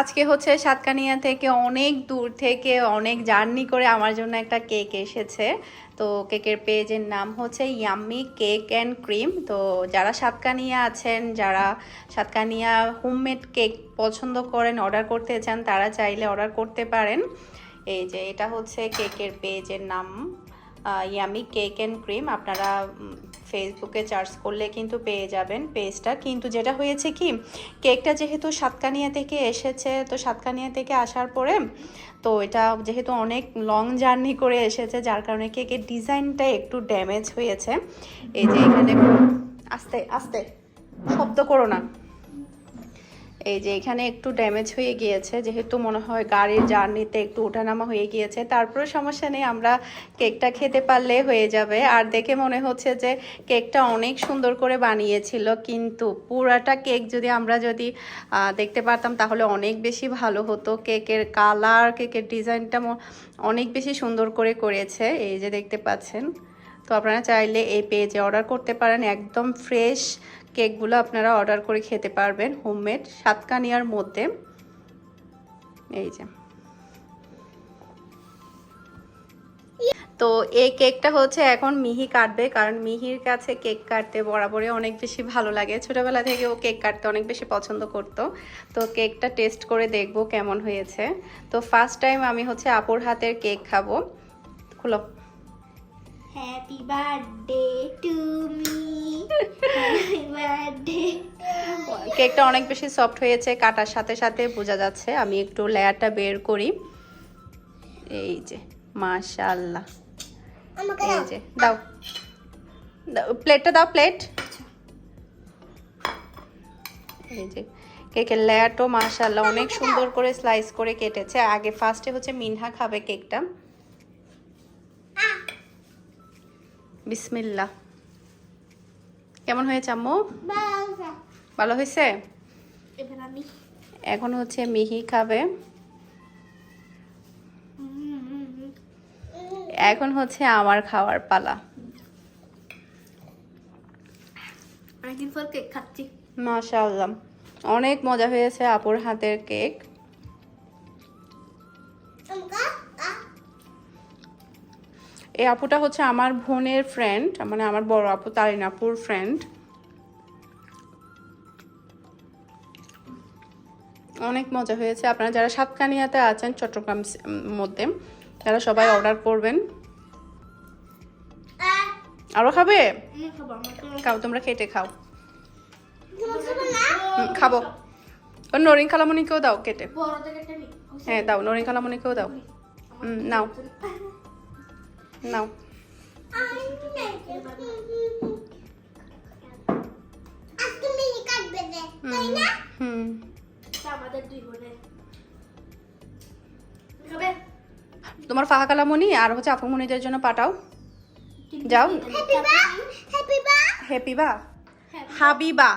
আজকে হচ্ছে সাতকানিয়া থেকে অনেক দূর থেকে অনেক জার্নি করে আমার জন্য একটা কেক এসেছে। তো কেকের পেজের নাম হচ্ছে ইয়াম্মি কেক অ্যান্ড ক্রিম তো যারা সাতকানিয়া আছেন, যারা সাতকানিয়া হোমমেড কেক পছন্দ করেন অর্ডার করতে চান, তারা চাইলে অর্ডার করতে পারেন। এই যে, এটা হচ্ছে কেকের পেজের নাম। ইয়ামি কেক অ্যান্ড ক্রিম আপনারা ফেসবুকে চার্জ করলে কিন্তু পেয়ে যাবেন পেজটা কিন্তু যেটা হয়েছে কি কেকটা যেহেতু সাতকানিয়া থেকে এসেছে, তো সাতকানিয়া থেকে আসার পরে, তো এটা যেহেতু অনেক লং জার্নি করে এসেছে, যার কারণে কেকের ডিজাইনটা একটু ড্যামেজ হয়েছে। এই যে এখানে, আস্তে আস্তে, শব্দ করো না। এই যে এখানে একটু ড্যামেজ হয়ে গিয়েছে, যেহেতু মনে হয় গাড়ির জার্নিতে একটু ওঠানামা হয়ে গিয়েছে তারপরে সমস্যা নেই, আমরা কেকটা খেতে পারলে হয়ে যাবে। আর দেখে মনে হচ্ছে যে কেকটা অনেক সুন্দর করে বানিয়েছিল, কিন্তু পুরাটা কেক যদি আমরা যদি দেখতে পারতাম তাহলে অনেক বেশি ভালো হতো। কেকের কালার কেকের ডিজাইনটা অনেক বেশি সুন্দর করে করেছে, এই যে দেখতে পাচ্ছেন। তো আপনারা চাইলে এই পেজে অর্ডার করতে পারেন, একদম ফ্রেশ কেকগুলো আপনারা অর্ডার করে খেতে পারবেন হোমমেড সাতকানিয়ার মধ্যে। এই যে। তো এই কেকটা হচ্ছে এখন মিহি কাটবে, কারণ মিহির কাছে কেক কাটতে বরাবরই অনেক বেশি ভালো লাগে। ছোটবেলা থেকে ও কেক কাটতে অনেক বেশি পছন্দ করতো। তো কেকটা টেস্ট করে দেখব কেমন হয়েছে। তো ফার্স্ট টাইম আমি হচ্ছে আপুর হাতের কেক খাব। খুলো। Happy birthday to me happy birthday কেকটা অনেক বেশি সফট হয়েছে কাটার সাথে সাথে বোঝা যাচ্ছে। আমি একটু লেয়ারটা বের করি। এই যে মাশাল্লাহ আমাকে এই যে দাও। দাও, প্লেটটা দাও প্লেট। এই যে কেকের লেয়ারটাও মাশাল্লাহ অনেক সুন্দর করে স্লাইস করে কেটেছে। আগে ফার্স্টে হচ্ছে মিনহা খাবে কেকটা। বিসমিল্লাহ কেমন হয়েছে আম্মু? ভালো। হয়েছে? এখন হচ্ছে মিহি খাবে। এখন হচ্ছে আমার খাওয়ার পালা। অনেকদিন পর কেক খাচ্ছি। মাশাআল্লাহ। অনেক মজা হয়েছে আপুর হাতের কেক। এই আপুটা হচ্ছে আমার বোনের ফ্রেন্ড মানে আমার বড় আপু তারিনাপুর ফ্রেন্ড অনেক মজা হয়েছে। আপনারা যারা সাতকানিয়াতে আছেন চট্টগ্রাম মধ্যে তারা সবাই অর্ডার করবেন। আরও খাবে? খাও তোমরা কেটে খাও। খাব। ও নরিন খালামণিকেও দাও কেটে। হ্যাঁ দাও নরিন খালামণিকেও দাও। হুম, নাও। নাও হুম, আমাদের দুই বোনের তোমার ফাহা কালামণি আর হচ্ছে আপুমণিদের জন্য পাঠাও। যাও। হ্যাপি বা হ্যাপি বা হ্যাপি বা হাবিবা।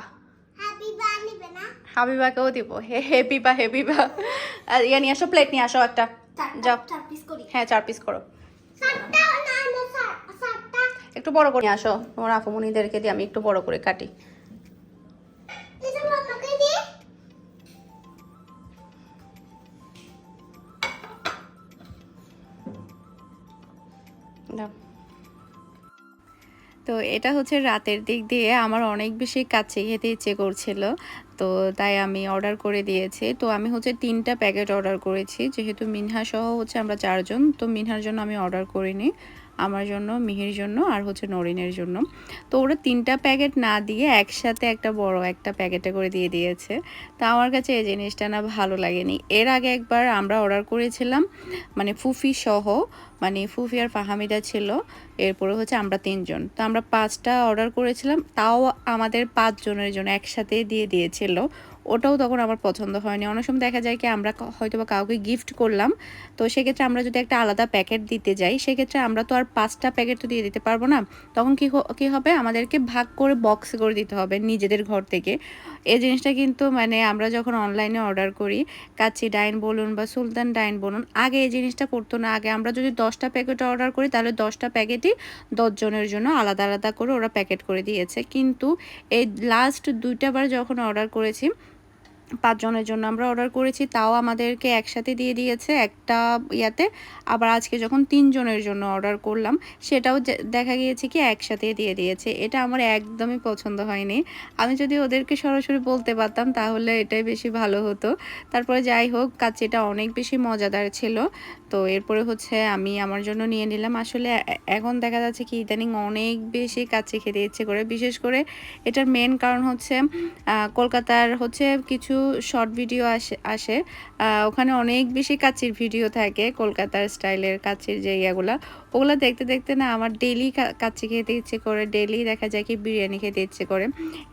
হাবিবাকেও দিব। হে হেপি বা হেপি বা আর ইয়ে নিয়ে আসো প্লেট নিয়ে আসো একটা। যাও। হ্যাঁ চার পিস করো। একটু বড় করে আসো। তোমার আপুমণিদেরকে দিয়ে আমি একটু বড় করে কাটি। তো এটা হচ্ছে রাতের দিক দিয়ে আমার অনেক বেশি কাছে খেতে ইচ্ছে করছিল। তো তাই আমি অর্ডার করে দিয়েছি। তো আমি হচ্ছে তিনটা প্যাকেট অর্ডার করেছি। যেহেতু মিনহা সহ হচ্ছে আমরা চারজন, তো মিনহার জন্য আমি অর্ডার করিনি। আমার জন্য, মিহির জন্য আর হচ্ছে নরিনের জন্য। তো ওরা তিনটা প্যাকেট না দিয়ে একসাথে একটা বড় একটা প্যাকেটে করে দিয়ে দিয়েছে। তা আমার কাছে এই জিনিসটা না ভালো লাগেনি। এর আগে একবার আমরা অর্ডার করেছিলাম মানে ফুফি সহ মানে ফুফি আর ফাহামিদা ছিল, এরপরে হচ্ছে আমরা তিনজন। তো আমরা পাঁচটা অর্ডার করেছিলাম, তাও আমাদের পাঁচজনের জন্য একসাথে দিয়ে দিয়েছিল। ওটাও তখন আমার পছন্দ হয়নি। অনেক সময় দেখা যায় কি, আমরা হয়তো বা কাউকে গিফট করলাম, তো সেক্ষেত্রে আমরা যদি একটা আলাদা প্যাকেট দিতে যাই, সেক্ষেত্রে আমরা তো আর পাঁচটা প্যাকেট তো দিয়ে দিতে পারব না। তখন কি কি হবে? আমাদেরকে ভাগ করে বক্স করে দিতে হবে নিজেদের ঘর থেকে। এই জিনিসটা কিন্তু মানে আমরা যখন অনলাইনে অর্ডার করি, কাচ্চি ডাইন বলুন বা সুলতান ডাইন বলুন, আগে এই জিনিসটা করতো না। আগে আমরা যদি দশটা প্যাকেট অর্ডার করি, তাহলে দশটা প্যাকেটই দশজনের জন্য আলাদা আলাদা করে ওরা প্যাকেট করে দিয়েছে। কিন্তু এই লাস্ট দুইটা বার যখন অর্ডার করেছি পাঁচজনের জন্য আমরা অর্ডার করেছি, তাও আমাদেরকে একসাথে দিয়ে দিয়েছে একটা ইয়াতে। আবার আজকে যখন তিনজনের জন্য অর্ডার করলাম, সেটাও দেখা গিয়েছে কি একসাথে দিয়ে দিয়েছে। এটা আমার একদমই পছন্দ হয়নি। আমি যদি ওদেরকে সরাসরি বলতে পারতাম, তাহলে এটাই বেশি ভালো হতো। তারপরে যাই হোক, কাচ্চিটা অনেক বেশি মজাদার ছিল। তো এরপরে হচ্ছে আমি আমার জন্য নিয়ে নিলাম। আসলে এখন দেখা যাচ্ছে কি ইদানিং অনেক বেশি কাচ্চি খেতে ইচ্ছে করে। বিশেষ করে এটার মেন কারণ হচ্ছে কলকাতার হচ্ছে কিছু শর্ট ভিডিও আসে আসে। ওখানে অনেক বেশি কাচ্চির ভিডিও থাকে কলকাতার স্টাইলের কাচ্চির যে ইয়াগুলা। ওগুলো দেখতে দেখতে না আমার ডেলি কাচ্চি খেতে ইচ্ছে করে। ডেলি দেখা যায় কি বিরিয়ানি খেতে ইচ্ছে করে।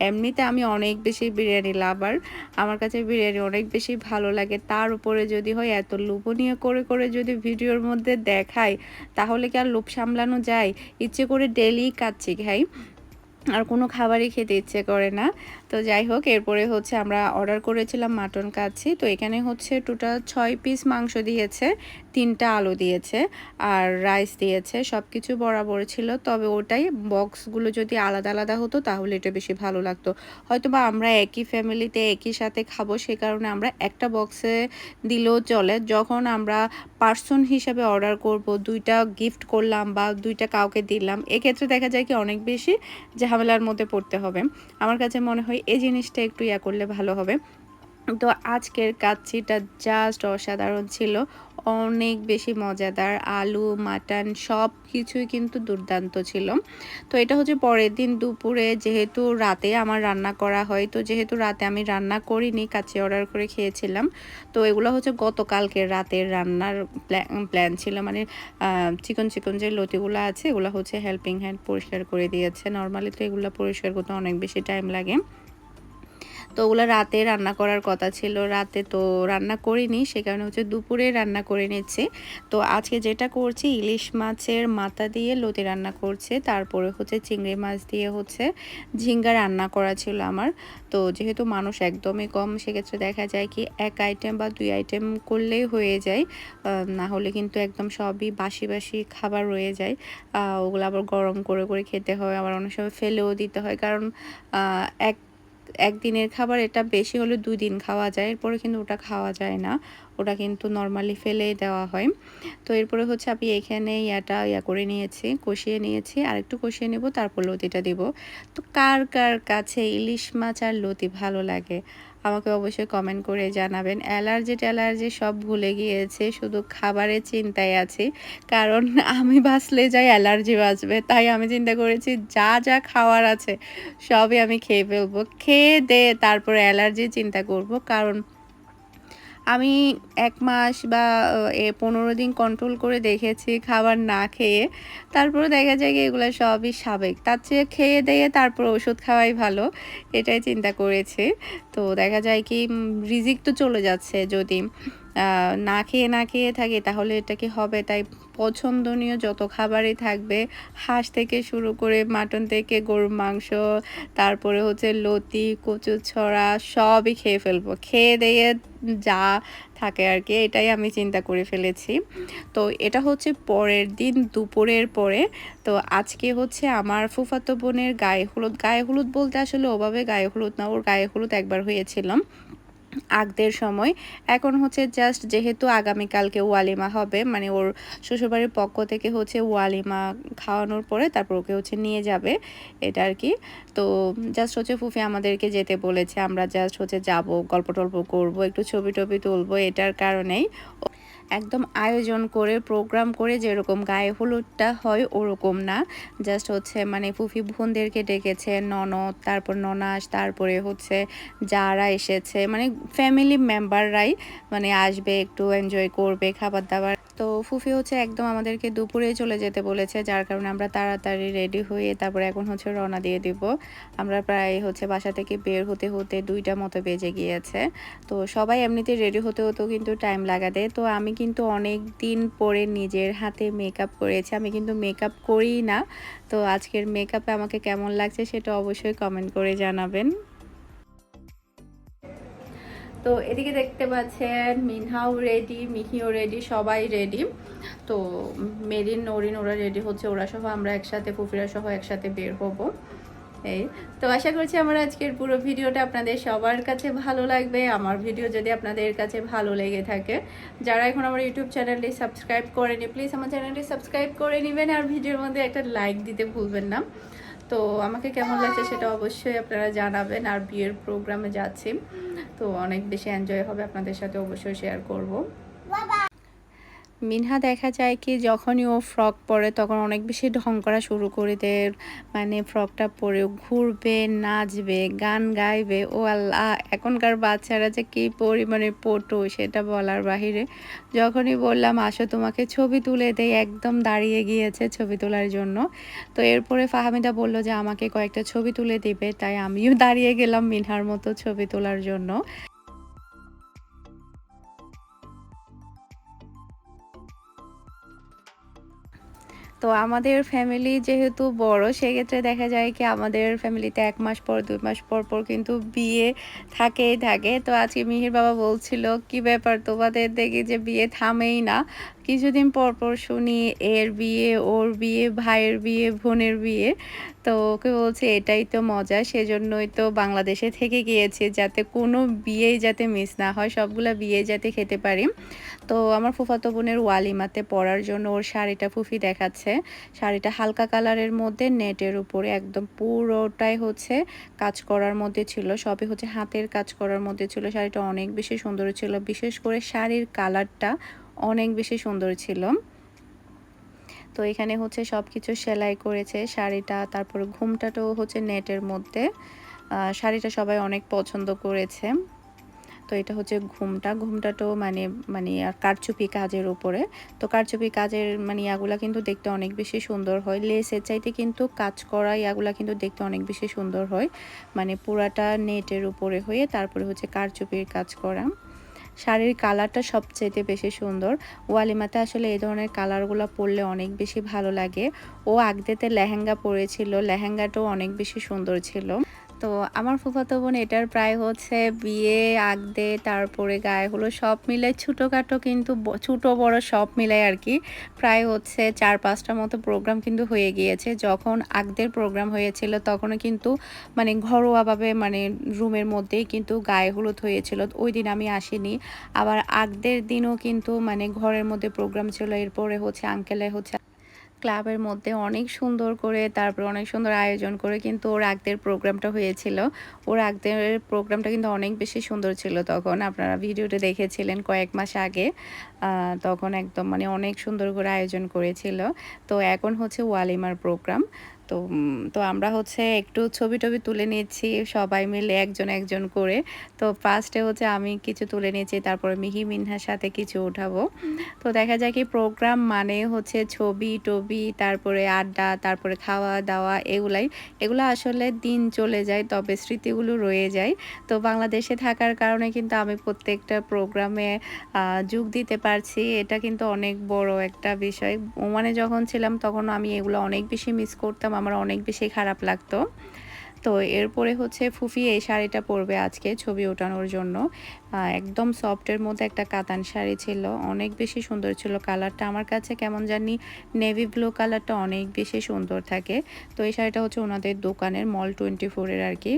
এমনিতে আমি অনেক বেশি বিরিয়ানি লাভার আমার কাছে বিরিয়ানি অনেক বেশি ভালো লাগে। তার উপরে যদি হয় এত লোভনীয় করে করে যদি ভিডিওর মধ্যে দেখায়, তাহলে কি আর লোভ সামলানো যায়? ইচ্ছে করে ডেলি কাচ্চি খাই। আর কোনো খাবারই খেতে ইচ্ছে করে না। তো যাই হোক, এরপরে হচ্ছে আমরা অর্ডার করেছিলাম মাটন কাচ্ছি। তো এখানে হচ্ছে টোটাল ছয় পিস মাংস দিয়েছে, তিনটা আলু দিয়েছে আর রাইস দিয়েছে সব কিছু বরাবর ছিল। তবে ওটাই বক্সগুলো যদি আলাদা আলাদা হতো, তাহলে এটা বেশি ভালো লাগতো। হয়তো বা আমরা একই ফ্যামিলিতে একই সাথে খাব, সে কারণে আমরা একটা বক্সে দিলেও চলে। যখন আমরা পার্সন হিসাবে অর্ডার করব, দুইটা গিফট করলাম বা দুইটা কাউকে দিলাম, এক্ষেত্রে দেখা যায় কি অনেক বেশি ঝামেলার মধ্যে পড়তে হবে। আমার কাছে মনে হয় এই জিনিসটা একটু ইয়া করলে ভালো হবে। তো আজকের কাচ্চিটা জাস্ট অসাধারণ ছিল। অনেক বেশি মজাদার, আলু, মাটন সব কিছুই কিন্তু দুর্দান্ত ছিল। তো এটা হচ্ছে পরের দিন দুপুরে, যেহেতু রাতে আমার রান্না করা হয়, তো যেহেতু রাতে আমি রান্না করিনি, কাচ্চি অর্ডার করে খেয়েছিলাম, তো এগুলো হচ্ছে গতকালকে রাতের রান্নার প্ল্যান ছিল। মানে চিকন চিকন যে লতিগুলো আছে, এগুলো হচ্ছে হেল্পিং হ্যান্ড পরিষ্কার করে দিয়েছে। নর্মালি তো এগুলো পরিষ্কার করতে অনেক বেশি টাইম লাগে। তো ওগুলো রাতে রান্না করার কথা ছিল। রাতে তো রান্না করিনি, সে কারণে হচ্ছে দুপুরে রান্না করে নিচ্ছি। তো আজকে যেটা করছি, ইলিশ মাছের মাথা দিয়ে লতি রান্না করছে, তারপরে হচ্ছে চিংড়ি মাছ দিয়ে হচ্ছে ঝিঙ্গা রান্না করা ছিল আমার। তো যেহেতু মানুষ একদমই কম, সেক্ষেত্রে দেখা যায় কি এক আইটেম বা দুই আইটেম করলেই হয়ে যায়। না হলে কিন্তু একদম সবই বাসি বাসি খাবার রয়ে যায়। ওগুলো আবার গরম করে করে খেতে হয়, আবার অনেক সময় ফেলেও দিতে হয়। কারণ এক একদিনের খাবার, এটা বেশি হলে দুই দিন খাওয়া যায়। এরপরে কিন্তু ওটা খাওয়া যায় না। ওটা কিন্তু নর্মালি ফেলেই দেওয়া হয়। তো এরপরে হচ্ছে আমি এখানে ইয়াটা ইয়া করে নিয়েছি, কষিয়ে নিয়েছি। আর একটু কষিয়ে নেব, তারপর লতিটা দিব। তো কার কার কাছে ইলিশ মাছ আর লতি ভালো লাগে? আমাকে অবশ্যই কমেন্ট করে জানাবেন। অ্যালার্জি ট্যালার্জি সব ভুলে গিয়েছে, শুধু খাবারের চিন্তায় আছি। কারণ আমি বাঁচলে যাই অ্যালার্জি বাঁচবে, তাই আমি চিন্তা করেছি যা যা খাওয়ার আছে সবই আমি খেয়ে ফেলব। খেয়ে দে, তারপর অ্যালার্জি চিন্তা করব। কারণ আমি এক মাস বা পনেরো দিন কন্ট্রোল করে দেখেছি খাবার না খেয়ে। তারপরে দেখা যায় কি এগুলো সবই সাবেক। তার চেয়ে খেয়ে দিয়ে তারপর ওষুধ খাওয়াই ভালো, এটাই চিন্তা করেছি। তো দেখা যায় কি রিজিক তো চলে যাচ্ছে যদি না খেয়ে না খেয়ে থাকি, তাহলে এটা কি হবে। তাই পছন্দনীয় যত খাবারই থাকবে, হাঁস থেকে শুরু করে মাটন থেকে গরুর মাংস, তারপরে হচ্ছে লতি কচু ছড়া, সবই খেয়ে ফেলব। খেয়ে দিয়ে যা থাকে আর কি, এটাই আমি চিন্তা করে ফেলেছি। তো এটা হচ্ছে পরের দিন, দুপুরের পরে। তো আজকে হচ্ছে আমার ফুফাতো বোনের গায়ে হলুদ গায়ে হলুদ বলতে আসলে ওভাবে গায়ে হলুদ না, ওর গায়ে হলুদ একবার হয়েছিলাম আগদের সময়। এখন হচ্ছে জাস্ট যেহেতু আগামীকালকে ওয়ালিমা হবে মানে ওর শ্বশুরবাড়ির পক্ষ থেকে হচ্ছে ওয়ালিমা খাওয়ানোর পরে তারপর ওকে হচ্ছে নিয়ে যাবে, এটা আর কি। তো জাস্ট হচ্ছে ফুফি আমাদেরকে যেতে বলেছে, আমরা জাস্ট হচ্ছে যাব, গল্প টল্প করব, একটু ছবি টবি তুলবো, এটার কারণেই একদম আয়োজন করে প্রোগ্রাম করে যেরকম গায়ে হলুদটা হয় ওরকম না। জাস্ট হচ্ছে মানে ফুফি বোনদেরকে ডেকেছে, ননদ, তারপর ননাস, তারপরে হচ্ছে যারা এসেছে মানে ফ্যামিলি মেম্বাররাই মানে আসবে, একটু এনজয় করবে খাবার দাবার তো ফুফি হচ্ছে একদম আমাদেরকে দুপুরে চলে যেতে বলেছে, যার কারণে আমরা তাড়াতাড়ি রেডি হয়ে তারপরে এখন হচ্ছে রওনা দিয়ে দিব। আমরা প্রায় হচ্ছে বাসা থেকে বের হতে হতে দুইটা মতো বেজে গিয়েছে। তো সবাই এমনিতে রেডি হতে হতেও কিন্তু টাইম লাগাতে। তো আমি কিন্তু অনেক দিন পরে নিজের হাতে মেকআপ করেছি। আমি কিন্তু মেকআপ করি না। তো আজকের মেকআপে আমাকে কেমন লাগছে সেটা অবশ্যই কমেন্ট করে জানাবেন। তো এদিকে দেখতে পাচ্ছেন মিনহাও রেডি মিহিও রেডি সবাই রেডি তো মেরিন, নরিন, ওরা রেডি হচ্ছে, ওরা সহ আমরা একসাথে, ফুফিরা সহ একসাথে বের হব। এই তো আশা করছি আমার আজকের পুরো ভিডিওটা আপনাদের সবার কাছে ভালো লাগবে। আমার ভিডিও যদি আপনাদের কাছে ভালো লেগে থাকে, যারা এখন আমার ইউটিউব চ্যানেলটি সাবস্ক্রাইব করেনি প্লিজ আমার চ্যানেলটি সাবস্ক্রাইব করে নেবেন আর ভিডিওর মধ্যে একটা লাইক দিতে ভুলবেন না। তো আমাকে কেমন লাগছে সেটা অবশ্যই আপনারা জানাবেন আর বিয়ের প্রোগ্রামে যাচ্ছি। তো অনেক বেশি এনজয় হবে আপনাদের সাথে অবশ্যই শেয়ার করব। মিনহা দেখা যায় কি, যখনই ও ফ্রক পরে তখন অনেক বেশি ঢং করা শুরু করে দেয় মানে ফ্রকটা পরে ঘুরবে, নাচবে, গান গাইবে। ও আল্লাহ, এখনকার বাচ্চারা যে কী পরিমাণে পটু, সেটা বলার বাহিরে। যখনই বললাম, আসো, তোমাকে ছবি তুলে দেয় একদম দাঁড়িয়ে গিয়েছে ছবি তোলার জন্য। তো এরপরে ফাহামিদা বলল যে, আমাকে কয়েকটা ছবি তুলে দিবে। তাই আমিও দাঁড়িয়ে গেলাম মিনহার মতো ছবি তোলার জন্য। তো আমাদের ফ্যামিলি যেহেতু বড়, সেক্ষেত্রে দেখা যায় কি আমাদের ফ্যামিলিতে এক মাস পর, দুই মাস পর পর কিন্তু বিয়ে থাকেই থাকে। তো আজকে মিহির বাবা বলছিল, কি ব্যাপার? তোমাদের দেখি যে বিয়ে থামেই না। কিছুদিন পর পর শুনি এর বিয়ে, ওর বিয়ে, ভাইয়ের বিয়ে, বোনের বিয়ে। তো ওকে বলছে, এটাই তো মজা, সেজন্যই তো বাংলাদেশে থেকে গিয়েছি, যাতে কোনো বিয়েই যাতে মিস না হয়, সবগুলো বিয়ে যাতে খেতে পারি। তো আমার ফুফাতো বোনের ওয়ালিমাতে পরার জন্য ওর শাড়িটা ফুফি দেখাচ্ছে। শাড়িটা হালকা কালারের মধ্যে, নেটের উপরে একদম পুরোটাই হচ্ছে কাজ করার মধ্যে ছিল, সবই হচ্ছে হাতের কাজ করার মধ্যে ছিল। শাড়িটা অনেক বেশি সুন্দর ছিল, বিশেষ করে শাড়ির কালারটা অনেক বেশি সুন্দর ছিল। তো এখানে হচ্ছে সব কিছু সেলাই করেছে, শাড়িটা, তারপরে ঘুমটাটাও হচ্ছে নেটের মধ্যে। শাড়িটা সবাই অনেক পছন্দ করেছে। তো এটা হচ্ছে ঘুমটা, ঘুমটাটাও মানে মানে আর কারচুপি কাজের উপরে। তো কারচুপি কাজের মানে ইয়াগুলা কিন্তু দেখতে অনেক বেশি সুন্দর হয়। লেসের চাইতে কিন্তু কাজ করা ইয়াগুলা কিন্তু দেখতে অনেক বেশি সুন্দর হয়। মানে পুরাটা নেটের উপরে হয়ে তারপরে হচ্ছে কারচুপির কাজ করা। শাড়ির কালারটা সবচেয়ে বেশি সুন্দর। ওয়ালিমাতে আসলে এই ধরনের কালারগুলো পরলে অনেক বেশি ভালো লাগে। ও আগদেতে লেহেঙ্গা পরেছিল, লেহেঙ্গাটাও অনেক বেশি সুন্দর ছিল। তো আমার ফুফাতো বোন এটার প্রায় হচ্ছে বিয়ে, আগদে, তারপরে গায়ে হলো সব মিলে ছোটোখাটো কিন্তু ছোটো বড় সব মিলাই আর কি প্রায় হচ্ছে চার পাঁচটার মতো প্রোগ্রাম কিন্তু হয়ে গিয়েছে। যখন আগদের প্রোগ্রাম হয়েছিল তখনও কিন্তু মানে ঘরোয়াভাবে মানে রুমের মধ্যেই কিন্তু গায়ে হলুদ হয়েছিল। ওই দিন আমি আসিনি। আবার আগদের দিনও কিন্তু মানে ঘরের মধ্যে প্রোগ্রাম ছিল। এরপরে হচ্ছে আঙ্কেলে হচ্ছে ক্লাবের মধ্যে অনেক সুন্দর করে, তারপর অনেক সুন্দর আয়োজন করে কিন্তু ওর আগদের প্রোগ্রামটা হয়েছিল। ওর আগদের প্রোগ্রামটা কিন্তু অনেক বেশি সুন্দর ছিল তখন। আপনারা ভিডিওটা দেখেছিলেন কয়েক মাস আগে। তখন একদম মানে অনেক সুন্দর করে আয়োজন করেছিল। তো এখন হচ্ছে ওয়ালিমার প্রোগ্রাম। তো তো আমরা হচ্ছে একটু ছবি টবি তুলে নিচ্ছি সবাই মিলে একজন একজন করে। তো ফার্স্টে হচ্ছে আমি কিছু তুলে নিয়েছি তারপরে মিহি মিনহার সাথে কিছু উঠাবো। তো দেখা যায় কি প্রোগ্রাম মানে হচ্ছে ছবি টবি, তারপরে আড্ডা, তারপরে খাওয়া দাওয়া এগুলাই। এগুলো আসলে দিন চলে যায়, তবে স্মৃতিগুলো রয়ে যায়। তো বাংলাদেশে থাকার কারণে কিন্তু আমি প্রত্যেকটা প্রোগ্রামে যোগ দিতে পারছি, এটা কিন্তু অনেক বড় একটা বিষয়। ওমানে যখন ছিলাম তখন আমি এগুলো অনেক বেশি মিস করতাম, আমার অনেক বেশি খারাপ লাগতো। তো এরপরে হচ্ছে ফুফি এই শাড়িটা পরবে আজকে ছবি ওঠানোর জন্য। একদম সফটের মধ্যে একটা কাতান শাড়ি ছিল, অনেক বেশি সুন্দর ছিল। কালারটা আমার কাছে কেমন জানি নেভি ব্লু কালারটা অনেক বেশি সুন্দর থাকে। তো এই শাড়িটা হচ্ছে ওনাদের দোকানের মল টোয়েন্টি ফোরের আর কি।